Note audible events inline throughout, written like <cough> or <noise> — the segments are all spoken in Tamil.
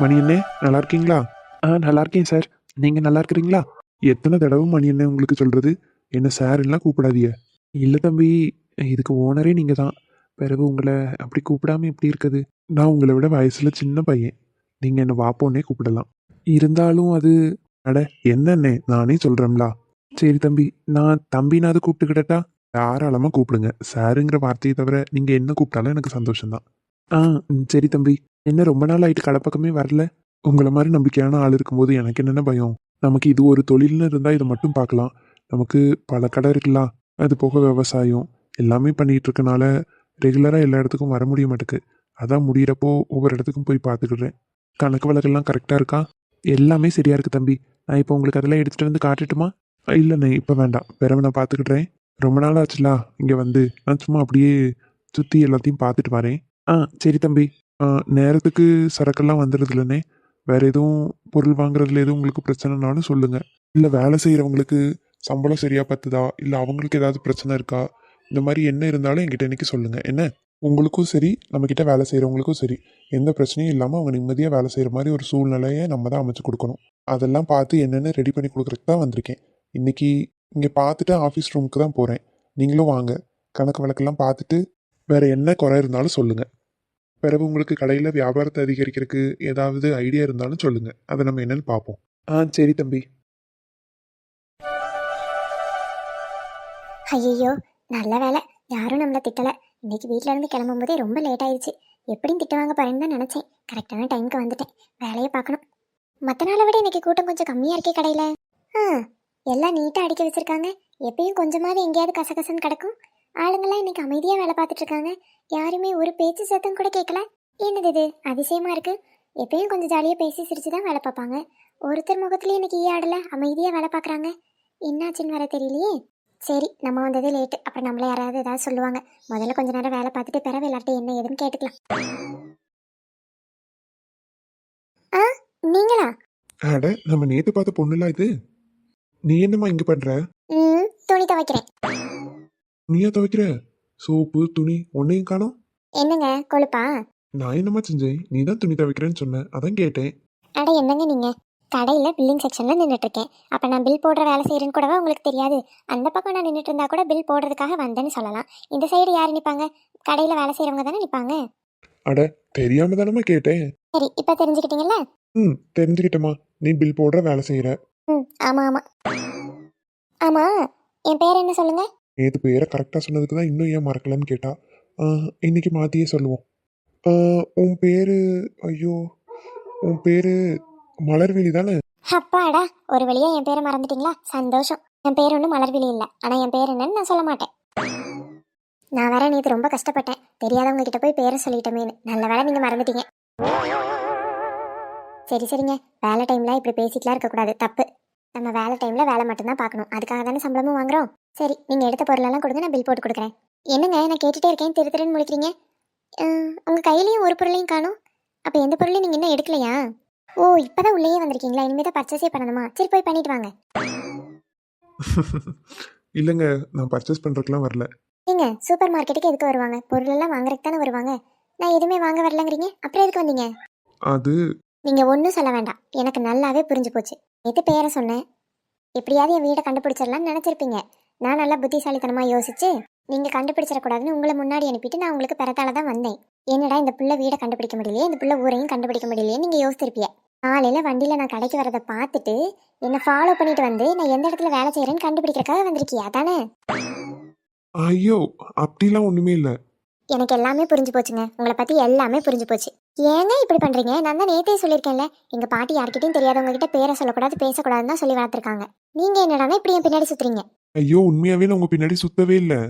மணி அண்ணே நல்லா இருக்கீங்களா ஆ நல்லா இருக்கேன் சார். நீங்கள் நல்லா இருக்கிறீங்களா எத்தனை தடவை மணி அண்ணே உங்களுக்கு சொல்கிறது என்ன சார் எல்லாம் கூப்பிடாதீங்க. இல்லை தம்பி இதுக்கு ஓனரே நீங்கள் தான் பிறகு உங்களை அப்படி கூப்பிடாம எப்படி இருக்குது? நான் உங்களை விட வயசில் சின்ன பையன். நீங்கள் என்னை வாப்போன்னே கூப்பிடலாம். இருந்தாலும் அது அட என்னண்ணே? நானே சொல்கிறேன்ல சரி தம்பி நான் தம்பினாவது கூப்பிட்டுக்கிட்டா தாராளமாக கூப்பிடுங்க. சாருங்கிற வார்த்தையை தவிர நீங்கள் என்ன கூப்பிட்டாலும் எனக்கு சந்தோஷம்தான். ஆ ம், சரி தம்பி. என்ன ரொம்ப நாள் ஆயிட்டு கடை வரல? உங்களை மாதிரி நம்பிக்கையான ஆள் இருக்கும்போது எனக்கு என்னென்ன பயம்? நமக்கு இது ஒரு தொழில்னு இருந்தால் இதை மட்டும் பார்க்கலாம். நமக்கு பல கடை இருக்குல்ல அது போக விவசாயம். எல்லாமே பண்ணிகிட்டு இருக்கனால ரெகுலராக எல்லா இடத்துக்கும் வர முடிய மாட்டேக்கு. அதான் முடியிறப்போ ஒவ்வொரு இடத்துக்கும் போய் பார்த்துக்கிடுறேன். கணக்கு வழக்கெல்லாம் கரெக்டாக இருக்கா? எல்லாமே சரியாக இருக்குது தம்பி. நான் இப்போ உங்களுக்கு அதெல்லாம் எடுத்துகிட்டு வந்து காட்டுட்டுமா? இல்லைண்ணே இப்போ வேண்டாம். பிறவை நான் பார்த்துக்கிடுறேன். ரொம்ப நாள் ஆச்சுலா இங்கே வந்து. நான் சும்மா அப்படியே சுற்றி எல்லாத்தையும் பார்த்துட்டு வரேன். ஆ சரி தம்பி. ஆ, நேரத்துக்கு சரக்கெல்லாம் வந்துடுது இல்லைண்ணே வேற எதுவும் பொருள் வாங்குறதுல எதுவும் உங்களுக்கு பிரச்சனைனாலும் சொல்லுங்க. இல்லை வேலை செய்கிறவங்களுக்கு சம்பளம் சரியா பத்துதா? இல்லை அவங்களுக்கு ஏதாவது பிரச்சனை இருக்கா? இந்த மாதிரி என்ன இருந்தாலும் என்கிட்ட இன்னைக்கு சொல்லுங்க. என்ன? உங்களுக்கும் சரி நம்மக்கிட்ட வேலை செய்கிறவங்களுக்கும் சரி. எந்த பிரச்சனையும் இல்லாமல் அவங்க நிம்மதியாக வேலை செய்கிற மாதிரி ஒரு சூழ்நிலையை நம்ம தான் அமைச்சு கொடுக்கணும். அதெல்லாம் பார்த்து என்னென்னு ரெடி பண்ணி கொடுக்குறதுக்கு தான் வந்திருக்கேன். இன்னைக்கு இங்கே பார்த்துட்டு ஆஃபீஸ் ரூமுக்கு தான் போகிறேன் நீங்களும் வாங்க. கணக்கு வழக்கெல்லாம் பார்த்துட்டு வேறு என்ன குறை இருந்தாலும் சொல்லுங்கள் பிறகு உங்களுக்கு கடையில் வியாபாரத்தை அதிகரிக்கிறதுக்கு ஏதாவது ஐடியா இருந்தாலும் சொல்லுங்கள் அதை நம்ம என்னன்னு பார்ப்போம். ஆ சரி தம்பி. ஐயோ நல்ல வேலை யாரும் நம்மளை திட்டல. இன்னைக்கு வீட்ல இருந்து கிளம்பும்போதே ரொம்ப லேட் ஆயிடுச்சு. எப்படியும் திட்டுவாங்க பாருன்னு தான் நினச்சேன். கரெக்டான டைம்க்கு வந்துட்டேன். வேலையை பார்க்கணும். மற்ற நாளை விட இன்னைக்கு கூட்டம் கொஞ்சம் கம்மியாக இருக்கே கடையில். ஆ எல்லாம் நீட்டாக அடிக்க வச்சுருக்காங்க. எப்பயும் கொஞ்சமாவது எங்கேயாவது கசகசன்னு கிடக்கும். ஆளுங்கெல்லாம் இன்னைக்கு அமைதியா வேலை பார்த்துட்டு இருக்காங்க யாருமே ஒரு பேச்சு சத்தம் கூட கேட்கல. என்னது இது? அதிசயமா இருக்கு. எப்பயும் கொஞ்சம் ஜாலியா பேசி சிரிச்சு தான் வேலை பார்ப்பாங்க. ஒருத்தர் முகத்துலயும் இன்னைக்கு ஆடல அமைதியா வேலை பார்க்கறாங்க. என்னாச்சுன்னு வர தெரியலையே. சரி நம்ம வந்ததே லேட்டு அப்புறம் நம்மள யாராவது ஏதாவது சொல்லுவாங்க. முதல்ல கொஞ்ச நேரம் வேலை பார்த்துட்டு பிறகு எல்லார்ட்டையும் என்ன ஏதுன்னு கேட்டுக்கலாம். ஆ நீங்களா? அட நம்ம நேத்து பார்த்த பொண்ணுலாம் இது? நீ என்னம்மா இங்க பண்ற? ம் துணி துவைக்கிறேன். நீயா துவைக்கிற? சோப்பு துணி ஒன்னையும் காணோம். என்னங்க கொழுப்பா? நான் என்னம்மா செஞ்சேன்? நீ தான் துணி துவைக்கிறேன்னு சொன்ன. அதான் கேட்டேன். அட என்னங்க நீங்க? கடையில் பில்லிங் செக்ஷனில் நின்றுட்டு இருக்கேன் அப்போ நான் பில் போடுற வேலை செய்கிறேன்னு கூடவா உங்களுக்கு தெரியாது? அந்த பக்கம் நான் நின்றுட்டு இருந்தா கூட பில் போடுறதுக்காக வந்தேன்னு சொல்லலாம். இந்த சைடு யார் நிற்பாங்க கடையில் வேலை செய்கிறவங்க தானே நிற்பாங்க அட தெரியாம தானம்மா கேட்டேன். சரி இப்போ தெரிஞ்சுக்கிட்டீங்கல்ல? ம் தெரிஞ்சுக்கிட்டேம்மா. நீ பில் போடுற வேலை செய்யற ம் ஆமாம் ஆமாம் ஆமாம் என் பேர் என்ன சொல்லுங்க? ஏது பேரை கரெக்டாக சொன்னதுக்கு தான் இன்னும் ஏன் மறக்கலன்னு கேட்டா இன்னைக்கு மாற்றியே சொல்லுவோம். உன் பேரு ஐயோ உன் பேரு மலர்விழி தானே? அப்பாடா ஒரு வழியா என் பேரை மறந்துட்டீங்களா? சந்தோஷம். என் பேர் ஒன்றும் மலர்விழி இல்லை. ஆனால் என் பேர் என்னன்னு நான் சொல்ல மாட்டேன். நான் வேற நேற்று ரொம்ப கஷ்டப்பட்டேன். தெரியாதவங்க கிட்ட போய் பேரை சொல்லிட்டோமேனு நல்ல வேலை நீங்கள் மறந்துட்டீங்க. சரி சரிங்க. வேலை டைம்ல இப்படி பேசிட்டுலாம் இருக்கக்கூடாது. தப்பு. நம்ம வேலை டைம்ல வேலை மட்டும்தான் பார்க்கணும். அதுக்காக தானே சம்பளமும் வாங்குறோம்? சரி நீங்கள் எடுத்த பொருளெல்லாம் கொடுங்க நான் பில் போட்டு கொடுக்குறேன். என்னங்க நான் கேட்டுட்டே இருக்கேன் திரு திருன்னு முடிக்கிறீங்க உங்கள் கையிலையும் ஒரு பொருளையும் காணும். அப்போ எந்த பொருளையும் நீங்கள் இன்னும் எடுக்கலையா? ஓ இப்பதான் உள்ளேயே வந்திருக்கீங்களா? இனிமே தான் பர்ச்சேஸே பண்ணணுமா? சரி போய் பண்ணிட்டு வாங்க. <laughs> இல்லைங்க நான் பர்ச்சேஸ் பண்ணுறதுக்குலாம் வரல. ஏங்க சூப்பர் மார்க்கெட்டுக்கு எதுக்கு வருவாங்க? பொருள் எல்லாம் வாங்குறதுக்கு தானே வருவாங்க? நான் எதுவுமே வாங்க வரலங்கிறீங்க? அப்புறம் எதுக்கு வந்தீங்க? அது நீங்க ஒன்றும் சொல்ல வேண்டாம். எனக்கு நல்லாவே புரிஞ்சு போச்சு. எது பேரை சொன்னேன். எப்படியாவது என் வீடை கண்டுபிடிச்சிடலாம்னு நினச்சிருப்பீங்க. நான் நல்லா புத்திசாலித்தனமாக யோசிச்சு நீங்கள் கண்டுபிடிச்சிடக்கூடாதுன்னு உங்களை முன்னாடி அனுப்பிட்டு நான் உங்களுக்கு பிறத்தால தான் வந்தேன். என்னடா இந்த புள்ள வீடை கண்டுபிடிக்க முடியலையே? இந்த புள்ள ஊரையும் கண்டுபிடிக்க முடியலையே நீங்கள் யோசிச்சிருப்பீங்க. காலையில் வண்டியில் நான் கடைக்கு வரதை பார்த்துட்டு என்னை ஃபாலோ பண்ணிட்டு வந்து நான் எந்த இடத்துல வேலை செய்கிறேன்னு கண்டுபிடிக்கிறக்காக வந்திருக்கியா? தானே ஐயோ அப்படிலாம் ஒன்றுமே இல்லை. எனக்கு எல்லாமே புரிஞ்சு போச்சுங்க. உங்களை பத்தி எல்லாமே புரிஞ்சு போச்சு. ஏங்க இப்படி பண்றீங்க? நான் தான் நேத்தே சொல்லியிருக்கேன்ல. எங்க பாட்டி யார்கிட்டயும் தெரியாதவங்க கிட்ட பேரை சொல்லக்கூடாது பேசக்கூடாதுன்னு தான் சொல்லி வளர்த்துருக்காங்க. நீங்க என்னடானா இப்படி என் பின்னாடி சுத்துறீங்க? ஐயோ உண்மையாவே நான் உங்க பின்னாடி சுத்தவே இல்லை.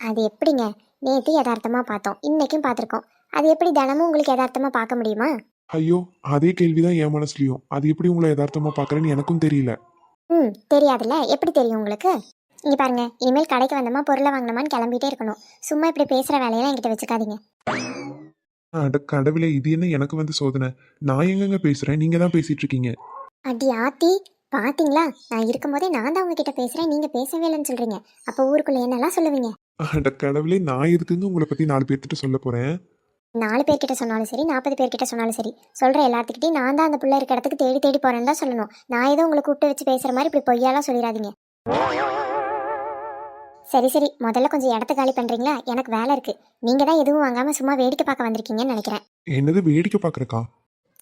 அது எப்படிங்க? நேத்து யதார்த்தமா பார்த்தோம். இன்னைக்கும் பார்த்துருக்கோம். அது எப்படி தினமும் உங்களுக்கு யதார்த்தமா பார்க்க முடியுமா? ஐயோ அதே கேள்விதான் என் மனசுலயும். அது எப்படி உங்களை யதார்த்தமா பார்க்கறேன்னு எனக்கும் தெரியல. ம் தெரியாதுல்ல. எப்படி தெரியும் உங்களுக்கு? இங்க பாருங்க இனிமேல் கடைக்கு வந்தோமா பொருளை வாங்கினோமான்னு கிளம்பிட்டே இருக்கணும். சும்மா இப்படி பேசுற வேலையெல்லாம் என்கிட்ட வச்சுக்காதீங்க. அட கடவுளே இது என்ன எனக்கு வந்து சோதனை? நான் எங்கங்க பேசுறேன்? நீங்க தான் பேசிட்டு இருக்கீங்க. அடி ஆத்தி பாத்தீங்களா? நான் இருக்கும்போதே நான் தான் உங்ககிட்ட பேசுறேன் நீங்க பேசவே இல்லைன்னு சொல்றீங்க. அப்ப ஊருக்குள்ள என்னெல்லாம் சொல்லுவீங்க? அட கடவுளே நான் எதுக்குங்க உங்களை பத்தி நாலு பேர்த்திட்ட சொல்ல போறேன்? நாலு பேர்கிட்ட சொன்னாலும் சரி நாற்பது பேர்கிட்ட சொன்னாலும் சரி சொல்ற எல்லாத்துக்கிட்டையும் நான் தான் அந்த பிள்ளை இருக்க இடத்துக்கு தேடி தேடி போறேன்னு தான் சொல்லணும். நான் ஏதோ உங்களை கூப்பிட்டு வச்சு பேசுற மாதிரி இப்படி பொய்யாலாம் சொல்லிடாதீங்க. சரி சரி. முதல்ல கொஞ்சம் இடத்த காலி பண்றீங்களா? எனக்கு வேலை இருக்கு. நீங்க தான் எதுவும் வாங்காம சும்மா வேடிக்கை பார்க்க வந்திருக்கீங்கன்னு நினைக்கிறேன். என்னது வேடிக்கை பாக்குறக்கா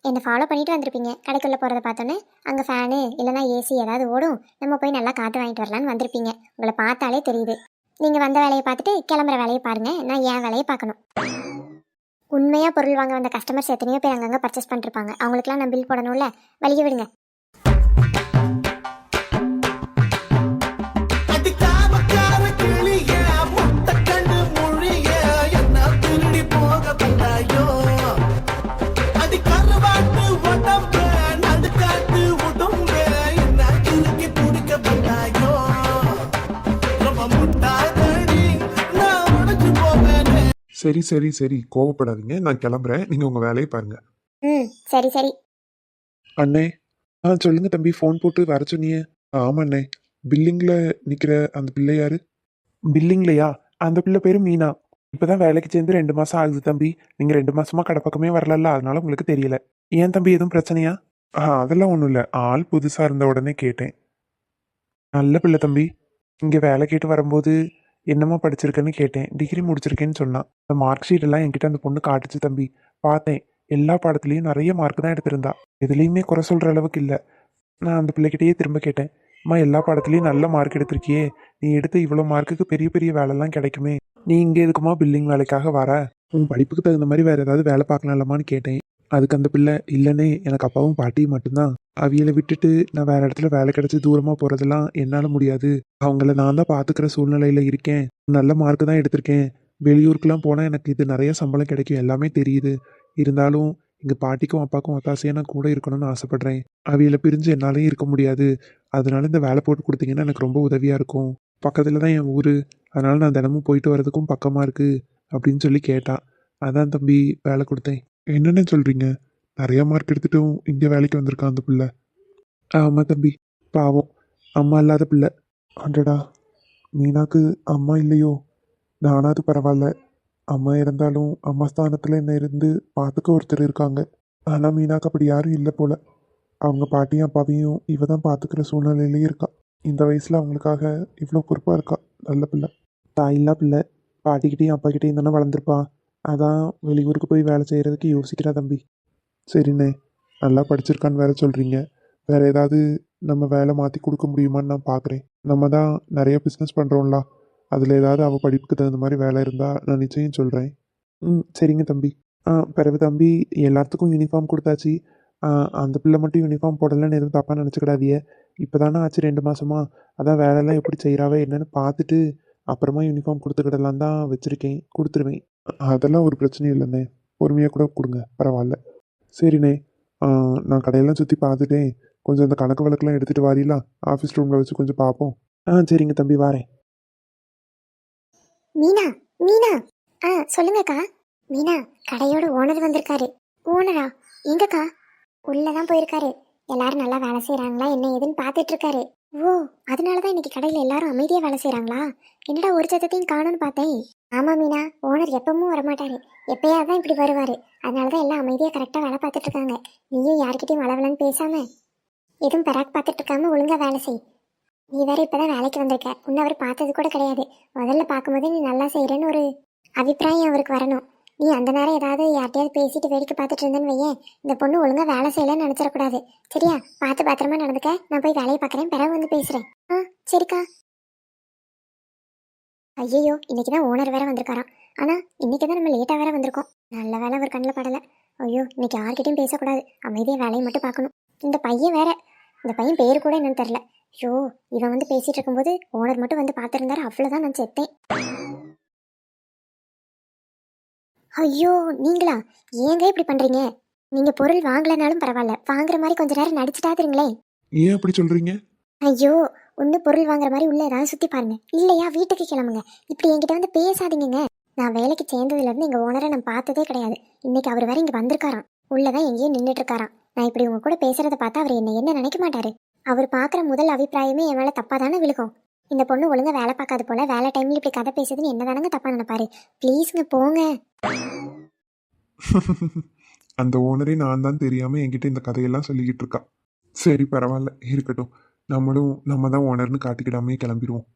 என்னை ஃபாலோ பண்ணிட்டு வந்திருப்பீங்க. கடைக்குள்ள போறத பார்த்தோன்னே அங்க ஃபேனு இல்லைன்னா ஏசி ஏதாவது ஓடும். நம்ம போய் நல்லா காத்து வாங்கிட்டு வரலான்னு வந்திருப்பீங்க. உங்களை பார்த்தாலே தெரியுது. நீங்க வந்த வேலையை பார்த்துட்டு கிளம்புற வேலையை பாருங்க. நான் என் வேலையை பார்க்கணும். உண்மையா பொருள் வாங்க வந்த கஸ்டமர்ஸ் எத்தனையோ பேர் அங்கங்க பர்ச்சேஸ் பண்ணிருப்பாங்க. அவங்களுக்குலாம் நான் பில் போடணும்ல? வழிய விடுங்க. சரி சரி சரி. கோவப்படாதீங்க. நான் கிளம்புறேன். நீங்க உங்க வேலையை பாருங்க. ம். சரி சரி. அண்ணே. ஆ சொல்லுங்க தம்பி. ஃபோன் போட்டு வர சொன்னீங்க. ஆமா அண்ணே. பில்லிங்ல நிக்கிற அந்த பிள்ளை யாரு? பில்லிங்லையா? அந்த பிள்ளை பேரு மீனா. இப்பதான் வேலைக்கு சேர்ந்து ரெண்டு மாசம் ஆகுது தம்பி. நீங்க ரெண்டு மாசமா கடை பக்கமே வரலல்ல. அதனால உங்களுக்கு தெரியல. ஏன் தம்பி? எதுவும் பிரச்சனையா? ஆ அதெல்லாம் ஒன்றும் இல்லை. ஆள் புதுசா இருந்த உடனே கேட்டேன். நல்ல பிள்ளை தம்பி. இங்க வேலை கேட்டு வரும்போது என்னம்மா படிச்சிருக்கேன்னு கேட்டேன். டிகிரி முடிச்சிருக்கேன்னு சொன்னான். அந்த மார்க் ஷீட்டெல்லாம் என்கிட்ட அந்த பொண்ணு காட்டுச்சு தம்பி. பார்த்தேன். எல்லா பாடத்துலேயும் நிறைய மார்க் தான் எடுத்திருந்தா. எதுலேயுமே குறை சொல்கிற அளவுக்கு இல்லை. நான் அந்த பிள்ளைகிட்டயே திரும்ப கேட்டேன். அம்மா எல்லா பாடத்துலேயும் நல்ல மார்க் எடுத்திருக்கியே. நீ எடுத்த இவ்வளோ மார்க்குக்கு பெரிய பெரிய வேலைலாம் கிடைக்குமே. நீ இங்கே எதுக்குமா பில்லிங் வேலைக்காக வர? உன் படிப்புக்கு தகுந்த மாதிரி வேறு ஏதாவது வேலை பார்க்கலாமான்னு கேட்டேன். அதுக்கு அந்த பிள்ளை இல்லைனே எனக்கு அப்பாவும் பாட்டியும் மட்டும்தான். அவியலை விட்டுட்டு நான் வேற இடத்துல வேலை கிடைச்சி தூரமாக போகிறதெல்லாம் என்னால் முடியாது. அவங்கள நான் தான் பார்த்துக்கிற சூழ்நிலையில் இருக்கேன். நல்ல மார்க் தான் எடுத்திருக்கேன். வெளியூருக்குலாம் போனால் எனக்கு இது நிறைய சம்பளம் கிடைக்கும். எல்லாமே தெரியுது. இருந்தாலும் எங்கள் பாட்டிக்கும் அப்பாவுக்கும் ஒத்தாசையாக நான் கூட இருக்கணும்னு ஆசைப்பட்றேன். அவியில் பிரிஞ்சு என்னாலையும் இருக்க முடியாது. அதனால இந்த வேலை போட்டு கொடுத்தீங்கன்னா எனக்கு ரொம்ப உதவியாக இருக்கும். பக்கத்தில் தான் என் ஊர். அதனால நான் தினமும் போயிட்டு வரதுக்கும் பக்கமாக இருக்குது அப்படின்னு சொல்லி கேட்டா. அதான் தம்பி வேலை கொடுத்தேன். என்னென்ன சொல்கிறீங்க நிறைய மார்க் எடுத்துட்டும் இங்கே வேலைக்கு வந்திருக்கான் அந்த பிள்ளை. ஆமாம் தம்பி பாவம். அம்மா இல்லாத பிள்ளை. அடடா மீனாக்கு அம்மா இல்லையோ? நானாவது பரவாயில்ல. அம்மா இருந்தாலும் அம்மா ஸ்தானத்தில் என்ன இருந்து பார்த்துக்க ஒருத்தர் இருக்காங்க. ஆனால் மீனாக்கு அப்படி யாரும் இல்லை போல. அவங்க பாட்டியும் அப்பாவையும் இவ தான் பார்த்துக்கிற சூழ்நிலையிலேயே இருக்கா. இந்த வயசில் அவங்களுக்காக இவ்வளோ பொறுப்பாக இருக்கா? நல்ல பிள்ளை. தாயில்லா பிள்ளை. பாட்டிக்கிட்டேயும் அப்பாக்கிட்டேயும் தானே வளர்ந்துருப்பா. அதான் வெளியூருக்கு போய் வேலை செய்கிறதுக்கு யோசிக்கிறா தம்பி. சரிண்ணே நல்லா படிச்சிருக்கான்னு வேற சொல்கிறீங்க வேற ஏதாவது நம்ம வேலை மாற்றி கொடுக்க முடியுமான்னு நான் பார்க்குறேன் நம்ம தான் நிறைய பிஸ்னஸ் பண்ணுறோம்ல அதில் ஏதாவது அவள் படிப்புக்கு தகுந்த மாதிரி வேலை இருந்தால் நான் நிச்சயம் சொல்கிறேன் ம் சரிங்க தம்பி. ஆ பிறகு தம்பி எல்லாத்துக்கும் யூனிஃபார்ம் கொடுத்தாச்சு. அந்த பிள்ளை மட்டும் யூனிஃபார்ம் போடலைன்னு எதுவும் தப்பாக நினச்சிக்கிடாதிய இப்போ தானே ஆச்சு ரெண்டு மாதமாக அதான் வேலையெல்லாம் எப்படி செய்கிறாவே என்னன்னு பார்த்துட்டு அப்புறமா யூனிஃபார்ம் கொடுத்துக்கிடலாம் தான் வச்சுருக்கேன். கொடுத்துருவேன். அதெல்லாம் ஒரு பிரச்சனையும் இல்லைண்ணே. பொறுமையாக கூட கொடுங்க பரவாயில்ல. சரிண்ணே. நான் கடையெல்லாம் சுற்றி பார்த்துட்டேன். கொஞ்சம் அந்த கணக்கு வழக்கெல்லாம் எடுத்துகிட்டு வாரீங்களா ஆஃபீஸ் ரூமில் வச்சு கொஞ்சம் பார்ப்போம். ஆ சரிங்க தம்பி வாரேன். மீனா மீனா. ஆ சொல்லுங்கக்கா. மீனா கடையோட ஓனர் வந்திருக்காரு. ஓனரா? எங்கக்கா? உள்ளதான் போயிருக்காரு. எல்லாரும் நல்லா வேலை செய்கிறாங்களா என்ன ஏதுன்னு பார்த்துட்டு இருக்காரு ஓ அதனால தான் இன்னைக்கு கடையில் எல்லாரும் அமைதியாக வேலை செய்கிறாங்களா என்னடா ஒரு சத்தத்தையும் காணும்னு பார்த்தேன். ஆமாம் மீனா. ஓனர் எப்பவும் வரமாட்டாரு. எப்பயாவது தான் இப்படி வருவார். அதனால தான் எல்லாம் அமைதியாக கரெக்டாக வேலை பார்த்துட்டு இருக்காங்க. நீயும் யார்கிட்டயும் வளவலன்னு பேசாம எதுவும் பெராக் பார்த்துட்டு இருக்காம ஒழுங்காக வேலை செய். நீ வேற இப்போதான் வேலைக்கு வந்திருக்க. உன்னை அவர் பார்த்தது கூட கிடையாது. முதல்ல பார்க்கும்போது நீ நல்லா செய்கிறேன்னு ஒரு அபிப்பிராயம் அவருக்கு வரணும். நீ அந்த நேரம் ஏதாவது யார்கிட்டயாவது பேசிட்டு வேடிக்கை பார்த்துட்டு இருந்தேன்னு வையேன். இந்த பொண்ணு ஒழுங்காக வேலை செய்யலன்னு நினச்சிடக்கூடாது. சரியா? பார்த்து பத்திரமா நடந்துக்க. நான் போய் வேலையை பார்க்குறேன். பிறகு வந்து பேசுகிறேன் ஆ சரிக்கா. ஐயையோ இன்னைக்கு தான் ஓனர் வேற வந்திருக்காராம். ஆனால் இன்னைக்கு தான் நம்ம லேட்டாக வேற வந்திருக்கோம். நல்ல வேலை அவர் கண்ணில் படலை. ஐயோ இன்னைக்கு யார்கிட்டயும் பேசக்கூடாது. அமைதியாக வேலையை மட்டும் பார்க்கணும். இந்த பையன் வேற. இந்த பையன் பேர் கூட என்னன்னு தெரில ஐயோ இவன் வந்து பேசிட்டு இருக்கும்போது ஓனர் மட்டும் வந்து பார்த்துருந்தாரு. அவ்வளோதான் நான் செத்தேன். ஐயோ நீங்களா? ஏங்க இப்படி பண்றீங்க? நீங்க பொருள் வாங்கலைனாலும் பரவாயில்ல. வாங்குற மாதிரி கொஞ்ச நேரம் நடிச்சுட்டாதுங்களே. ஏன் அப்படி சொல்கிறீங்க ஐயோ ஒன்று பொருள் வாங்குற மாதிரி உள்ள ஏதாவது சுற்றி பாருங்க. இல்லையா வீட்டுக்கு கிளம்புங்க. இப்படி என்கிட்ட வந்து பேசாதீங்கங்க. நான் வேலைக்கு சேர்ந்ததுலேருந்து எங்கள் ஓனரை நான் பார்த்ததே கிடையாது. இன்னைக்கு அவர் வேற இங்கே வந்திருக்காராம். உள்ளதான் எங்கேயும் நின்றுட்டு இருக்காராம் நான் இப்படி உங்க கூட பேசுறத பார்த்தா அவர் என்ன என்ன நினைக்க மாட்டாரு. அவர் பார்க்குற முதல் அபிப்பிராயமே என் மேலே தப்பாக தானே விழுக்கும் இந்த பொண்ணு ஒழுங்காக வேலை பார்க்காத போல வேலை டைம்ல இப்படி கதை பேசுதுன்னு என்ன தானங்க தப்பாக நினைப்பாரு ப்ளீஸ்ங்க போங்க. <laughs> அந்த ஓனரே நான் தான் தெரியாமல் என்கிட்ட இந்த கதையெல்லாம் சொல்லிக்கிட்டு இருக்கா. சரி பரவாயில்ல. இருக்கட்டும். நம்மளும் நம்ம தான் ஓனர்னு காட்டிக்கிடாமே கிளம்பிடுவோம்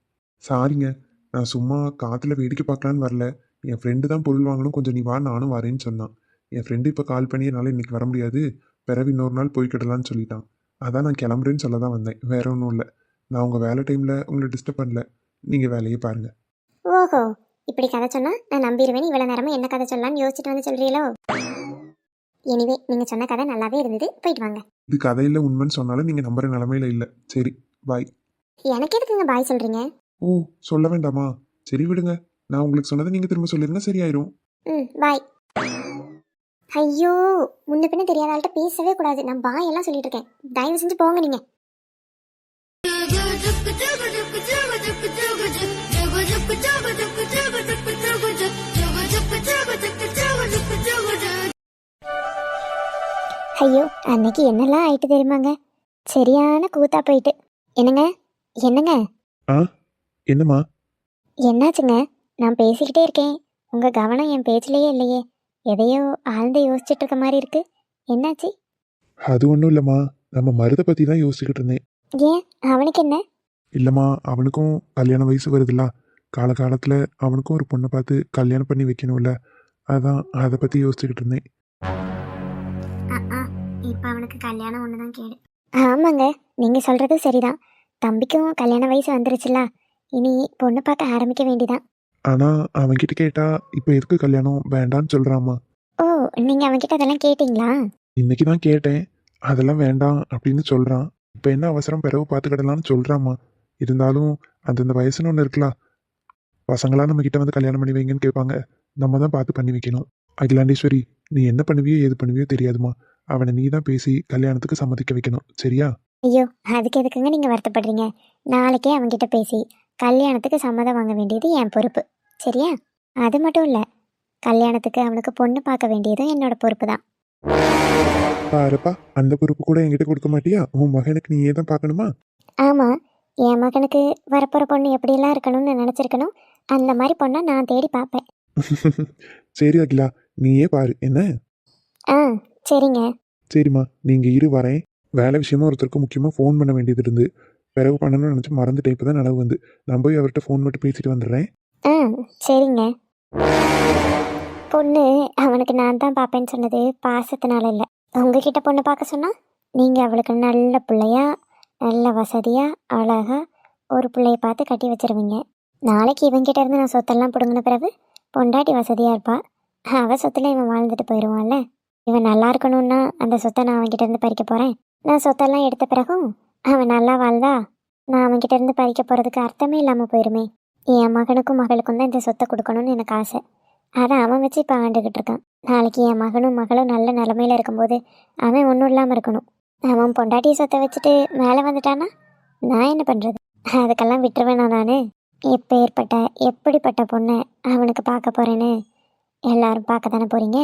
சாரிங்க நான் சும்மா காற்றுல வேடிக்கை பார்க்கலான்னு வரல. என் ஃப்ரெண்டு தான் பொருள் வாங்கணும் கொஞ்சம் நீ வா நானும் வரேன்னு சொன்னான். என் ஃப்ரெண்டு இப்போ கால் பண்ணி என்னால் இன்னைக்கு வர முடியாது பிறகு இன்னொரு நாள் போய்க்கிடலான்னு சொல்லிட்டான். அதான் நான் கிளம்புறேன்னு சொல்ல தான் வந்தேன் வேற ஒன்றும் இல்லை. நான் உங்கள் வேலை டைமில் உங்களை டிஸ்டர்ப் பண்ணல. நீங்கள் வேலையை பாருங்கள் ஓஹோ இப்படி கதை சொன்னா நான் நம்பிடுவேன். இவ்வளவு நேரமா என்ன கதை சொல்லலாம்னு யோசிச்சுட்டு வந்து சொல்றீங்களோ? எனிவே நீங்க சொன்ன கதை நல்லாவே இருந்தது. போயிட்டு வாங்க. இது கதையில் உண்மைன்னு சொன்னாலும் நீங்கள் நம்புற நிலமையில இல்லை. சரி பாய் எனக்கு எதுக்குங்க பாய் சொல்றீங்க? ஓ சொல்ல வேண்டாமா? சரி விடுங்க. நான் உங்களுக்கு சொன்னதை நீங்கள் திரும்ப சொல்லிருங்க சரியாயிரும். ம் பாய் ஐயோ முன்ன பின்ன தெரியாத ஆள்கிட்ட பேசவே கூடாது. நான் பாய் எல்லாம் சொல்லிட்டு இருக்கேன் தயவு செஞ்சு போங்க நீங்க. ஐயோ அன்னைக்கு என்னெல்லாம் ஆயிட்டு தெரியுமாங்க? சரியான கூத்தா போயிட்டு. என்னங்க? என்னங்க? என்னம்மா? என்னாச்சுங்க? நான் பேசிக்கிட்டே இருக்கேன். உங்க கவனம் என் பேச்சிலேயே இல்லையே. எதையோ ஆழ்ந்து யோசிச்சுட்டு இருக்க மாதிரி இருக்கு. என்னாச்சு? அது ஒன்றும் இல்லைம்மா. நம்ம மருதை பற்றி தான் யோசிச்சுக்கிட்டு இருந்தேன். ஏன்? அவனுக்கு என்ன? இல்லைம்மா அவனுக்கும் கல்யாண வயசு வருதுல்ல. காலகாலத்தில் அவனுக்கும் ஒரு பொண்ணை பார்த்து கல்யாணம் பண்ணி வைக்கணும்ல. அதான் அதை பற்றி யோசிச்சுக்கிட்டு இருந்தேன். இப்போ அவனுக்கு கல்யாணம் ஒன்று தான் கேடு. ஆமாங்க நீங்க சொல்றது சரிதான். தம்பிக்கும் கல்யாண வயசு வந்துருச்சுல இனி பொண்ணு பார்க்க ஆரம்பிக்க வேண்டிதான். ஆனால் அவன்கிட்ட கேட்டால் இப்போ எதுக்கு கல்யாணம் வேண்டான்னு சொல்கிறாம்மா ஓ நீங்க அவன்கிட்ட அதெல்லாம் கேட்டிங்களா? இன்னைக்கு தான் கேட்டேன். அதெல்லாம் வேண்டாம் அப்படின்னு சொல்கிறான் இப்போ என்ன அவசரம்? பிறகு பார்த்துக்கிடலாம்னு சொல்கிறாம்மா இருந்தாலும் அந்தந்த வயசுன்னு ஒன்று இருக்கலாம் பசங்களாம் நம்ம கிட்ட வந்து கல்யாணம் பண்ணி வைங்கன்னு கேட்பாங்க. நம்ம தான் பார்த்து பண்ணி வைக்கணும். அகிலாண்டேஸ்வரி நீ என்ன பண்ணுவியோ ஏது பண்ணுவியோ தெரியாதுமா அவனை நீ தான் பேசி கல்யாணத்துக்கு சம்மதிக்க வைக்கணும். சரியா? ஐயோ அதுக்கு எதுக்குங்க நீங்க வருத்தப்படுறீங்க? நாளைக்கே அவன்கிட்ட பேசி கல்யாணத்துக்கு சம்மதம் வாங்க வேண்டியது என் பொறுப்பு சரியா? அது மட்டும் இல்ல கல்யாணத்துக்கு அவனுக்கு பொண்ணு பார்க்க வேண்டியதும் என்னோட பொறுப்பு தான். பாருப்பா அந்த பொறுப்பு கூட என்கிட்ட கொடுக்க மாட்டியா? உன் மகனுக்கு நீயே தான் பார்க்கணுமா? ஆமா என் மகனுக்கு வரப்போற பொண்ணு எப்படியெல்லாம் இருக்கணும்னு நினைச்சிருக்கணும் அந்த மாதிரி பொண்ணை நான் தேடி பார்ப்பேன். <laughs> சரி அகிலா நீயே பாரு என்ன? ஆ சரிங்க. சரிம்மா நீங்க இரு வரேன். வேலை விஷயமா ஒருத்தருக்கு முக்கியமாக ஃபோன் பண்ண வேண்டியது இருந்து பிறகு பண்ணணும்னு நினச்சி மறந்துட்டேன். இப்போ தான் நினைவு வந்து. நான் போய் அவர்கிட்ட ஃபோன் மட்டும் பேசிட்டு வந்துடுறேன். ஆ சரிங்க. பொண்ணு அவனுக்கு நான் தான் பார்ப்பேன்னு சொன்னது பாசத்தினால இல்லை. உங்ககிட்ட பொண்ணு பார்க்க சொன்னால் நீங்கள் அவளுக்கு நல்ல பிள்ளையா நல்ல வசதியா அழகாக ஒரு பிள்ளைய பார்த்து கட்டி வச்சிருவீங்க. நாளைக்கு இவன்கிட்ட இருந்து நான் சொத்தெல்லாம் பிடுங்கின பிறகு பொண்டாட்டி வசதியாக இருப்பா. அவள் சொத்துல இவன் வாழ்ந்துட்டு போயிடுவான்ல இவன் நல்லா இருக்கணும்னா அந்த சொத்தை நான் அவன்கிட்ட இருந்து பறிக்க போகிறேன் நான் சொத்தெல்லாம் எடுத்த பிறகும் அவன் நல்லா வாழ்ந்தா நான் அவன்கிட்ட இருந்து பறிக்க போகிறதுக்கு அர்த்தமே இல்லாமல் போயிருமே. என் மகனுக்கும் மகளுக்கும் தான் இந்த சொத்தை கொடுக்கணும்னு எனக்கு ஆசை. அதை அவன் வச்சு இப்போ ஆண்டுகிட்டு இருக்கான். நாளைக்கு என் மகனும் மகளும் நல்ல நிலமையில இருக்கும்போது அவன் ஒன்றும் இல்லாமல் இருக்கணும். அவன் பொண்டாட்டி சொத்தை வச்சுட்டு மேலே வந்துட்டானா? நான் என்ன பண்ணுறது அதுக்கெல்லாம் விட்டுருவேனா நான்? எப்பேற்பட்ட எப்படிப்பட்ட பொண்ணை அவனுக்கு பார்க்க போறேன்னு எல்லாரும் பார்க்க தானே போறீங்க?